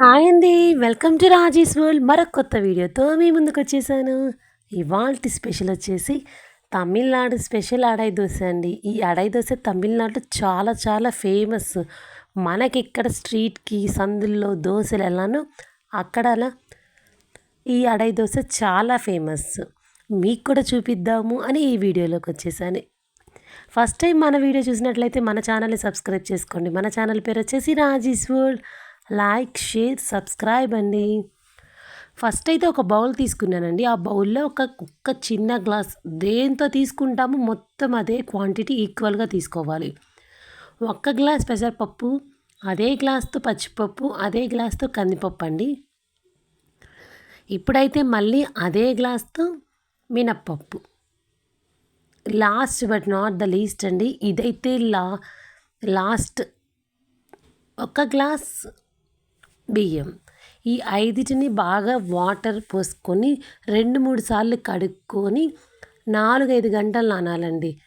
Hi అండి welcome to Raji's world. మరొక కొత్త వీడియోతో మీ ముందుకు వచ్చేసాను. ఇవాళ స్పెషల్ వచ్చేసి తమిళనాడు స్పెషల్ అడాయి దోశ అండి. ఈ అడై దోశ తమిళనాడు చాలా చాలా ఫేమస్. మనకి ఇక్కడ స్ట్రీట్కి సందుల్లో దోశలు ఎలానో అక్కడ అలా ఈ అడై దోశ చాలా ఫేమస్. మీకు కూడా చూపిద్దాము అని ఈ వీడియోలోకి వచ్చేసాను. ఫస్ట్ టైం మన వీడియో చూసినట్లయితే మన ఛానల్ని సబ్స్క్రైబ్ చేసుకోండి. మన ఛానల్ పేరు వచ్చేసి Raji's world. Like share subscribe అండి. ఫస్ట్ అయితే ఒక బౌల్ తీసుకున్నానండి. ఆ బౌల్లో ఒక కుక్క చిన్న గ్లాస్ దేంతో తీసుకుంటామో మొత్తం అదే క్వాంటిటీ ఈక్వల్గా తీసుకోవాలి. ఒక్క గ్లాస్ పెసరపప్పు అదే గ్లాస్తో పచ్చిపప్పు అదే గ్లాస్తో కందిపప్పు అండి. ఇప్పుడైతే మళ్ళీ అదే గ్లాస్తో మినప్పప్పు. Last but not the least అండి. ఇదైతే లా లాస్ట్ ఒక గ్లాస్ బియ్యం. ఈ ఐదుటిని బాగా వాటర్ పోసుకొని రెండు మూడు సార్లు కడుక్కొని నాలుగైదు గంటలు నానాలండి.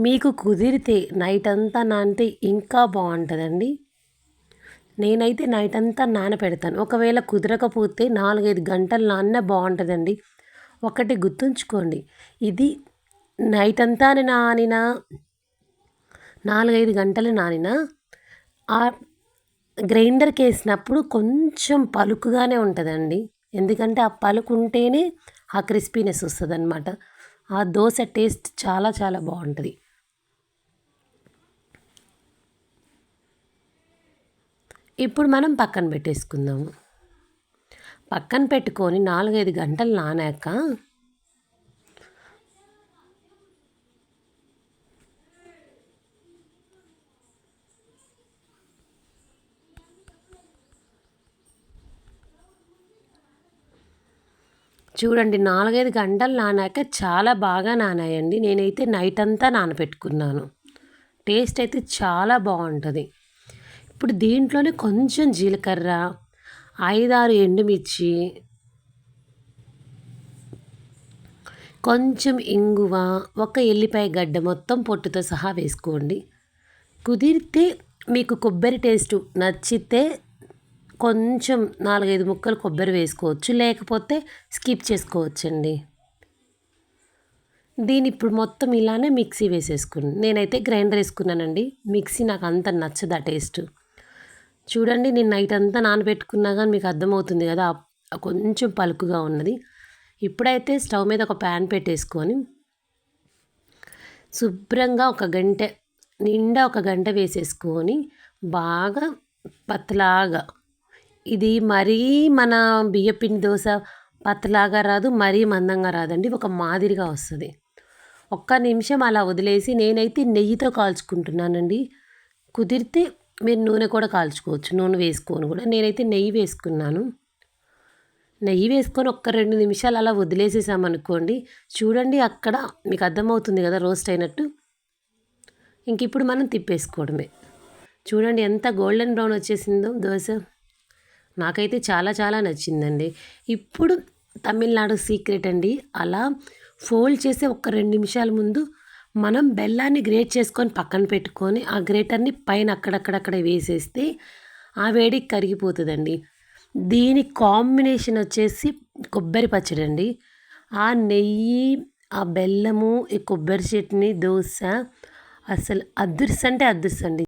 మీకు కుదిరితే నైట్ అంతా నానితే ఇంకా బాగుంటుందండి. నేనైతే నైట్ అంతా నానపెడతాను. ఒకవేళ కుదరకపోతే నాలుగైదు గంటలు నాన్న బాగుంటుందండి. ఒకటి గుర్తుంచుకోండి. ఇది నైట్ అంతా నానిన నాలుగైదు గంటలు నానిన ఆ గ్రైండర్కి వేసినప్పుడు కొంచెం పలుకుగానే ఉంటుందండి. ఎందుకంటే ఆ పలుకు ఉంటేనే ఆ క్రిస్పీనెస్ వస్తుంది అనమాట ఆ దోశ టేస్ట్ చాలా చాలా బాగుంటుంది. ఇప్పుడు మనం పక్కన పెట్టేసుకుందాము. పక్కన పెట్టుకొని నాలుగైదు గంటలు నానాక చూడండి నాలుగైదు గంటలు నానాక చాలా బాగా నానాయండి. నేనైతే నైట్ అంతా నానబెట్టుకున్నాను. టేస్ట్ అయితే చాలా బాగుంటుంది. ఇప్పుడు దీంట్లోనే కొంచెం జీలకర్ర ఐదారు ఎండుమిర్చి కొంచెం ఇంగువ ఒక ఎల్లిపాయ గడ్డ మొత్తం పొట్టుతో సహా వేసుకోండి. కుదిరితే మీకు కొబ్బరి టేస్ట్ నచ్చితే కొంచెం నాలుగైదు ముక్కలు కొబ్బరి వేసుకోవచ్చు లేకపోతే స్కిప్ చేసుకోవచ్చండి. దీని ఇప్పుడు మొత్తం ఇలానే మిక్సీ వేసేసుకుని నేనైతే గ్రైండర్ వేసుకున్నానండి. మిక్సీ నాకు అంత నచ్చదు ఆ టేస్ట్. చూడండి నేను నైట్ అంతా నానబెట్టుకున్నా కానీ మీకు అర్థమవుతుంది కదా కొంచెం పలుకుగా ఉన్నది. ఇప్పుడైతే స్టవ్ మీద ఒక ప్యాన్ పెట్టేసుకొని శుభ్రంగా ఒక గంట నిండా ఒక గంట వేసేసుకొని బాగా పతలాగా ఇది మరీ మన బియ్యపిండి దోశ పతలాగా రాదు మరీ మందంగా రాదండి. ఒక మాదిరిగా వస్తుంది. ఒక్క నిమిషం అలా వదిలేసి నేనైతే నెయ్యితో కాల్చుకుంటున్నానండి. కుదిరితే మీరు నూనె కూడా కాల్చుకోవచ్చు నూనె వేసుకొని కూడా. నేనైతే నెయ్యి వేసుకున్నాను. నెయ్యి వేసుకొని ఒక్క రెండు నిమిషాలు అలా వదిలేసేసామనుకోండి చూడండి అక్కడ మీకు అర్థమవుతుంది కదా రోస్ట్ అయినట్టు. ఇంక ఇప్పుడు మనం తిప్పేసుకోవడమే. చూడండి ఎంత గోల్డెన్ బ్రౌన్ వచ్చేసిందో దోశ. నాకైతే చాలా చాలా నచ్చిందండి. ఇప్పుడు తమిళనాడు సీక్రెట్ అండి. అలా ఫోల్డ్ చేసే ఒక రెండు నిమిషాల ముందు మనం బెల్లాన్ని గ్రేట్ చేసుకొని పక్కన పెట్టుకొని ఆ గ్రేటర్ని పైన అక్కడక్కడక్కడ వేసేస్తే ఆ వేడికి కరిగిపోతుందండి. దీని కాంబినేషన్ వచ్చేసి కొబ్బరి పచ్చడి అండి ఆ నెయ్యి ఆ బెల్లము ఈ కొబ్బరి చట్నీ దోశ అసలు అదృశ్యం అంటే అదృశ్యం అండి.